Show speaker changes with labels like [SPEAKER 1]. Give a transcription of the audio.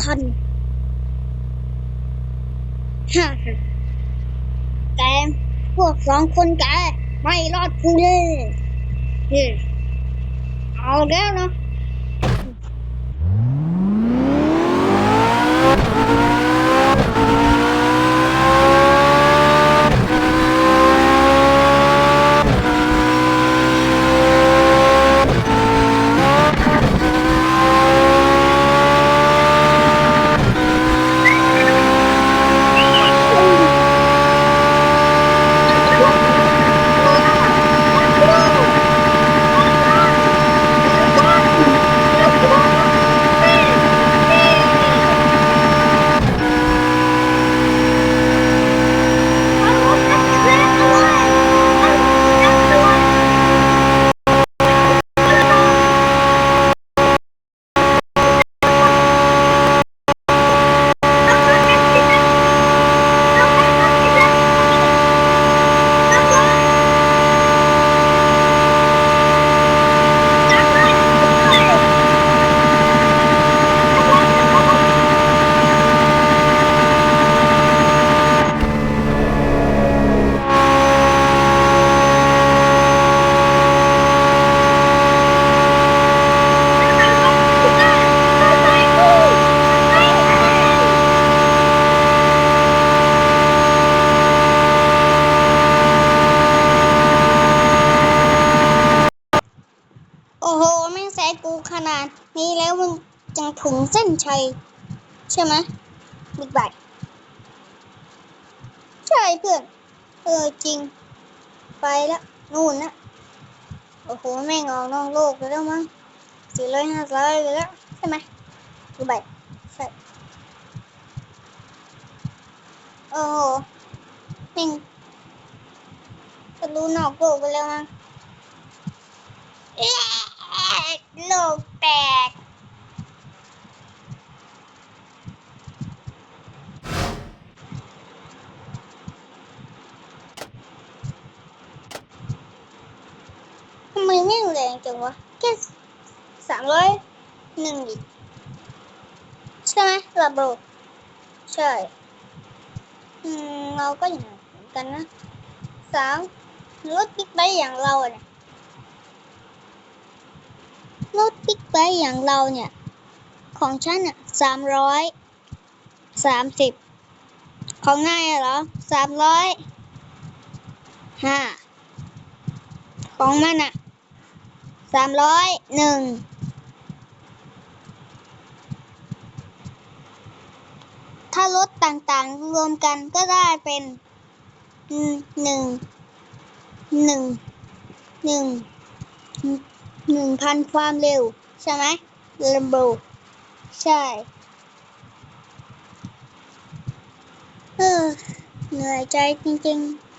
[SPEAKER 1] คันฮ่าแกพวกสองคนแกไม่รอดกูเลยเฮ้ยเอาแล้วเนาะ โอ้โหแม่งแซงกูขนาดนี้แล้วมึงจังถึงเส้นชัย ใช่ไหมบิ๊กไบค์ใช่เพื่อน เออจริง ไปแล้วนู่นนะโอ้โหแม่งออกนอกโลกไปแล้วมั้งสี่ร้อยห้าร้อยไปแล้วใช่ไหมบิ๊กไบค์ใช่โอ้โหแม่งจะรู้นอกโลกไปแล้วมั้งเอ๊ะ โลกแตก ทำไมแม่งแรงจังวะแค่สามร้อยหนึ่งอีกใช่ไหมระเบิดใช่อืมเราก็อย่างนั้นเหมือนกันนะสามรถบิ๊กไบค์อย่างเราอะเนี่ย รถบิ๊กไบค์อย่างเราเนี่ย ของฉันอะสามร้อยสามสิบของนายเหรอสามร้อยห้าของมันอะสามร้อยหนึ่งถ้ารถต่างๆ รวมกันก็ได้เป็นหนึ่งหนึ่งหนึ่ง หนึ่งพันความเร็ว ใช่ไหมลมโบใช่ เออ เหนื่อยใจจริง ๆ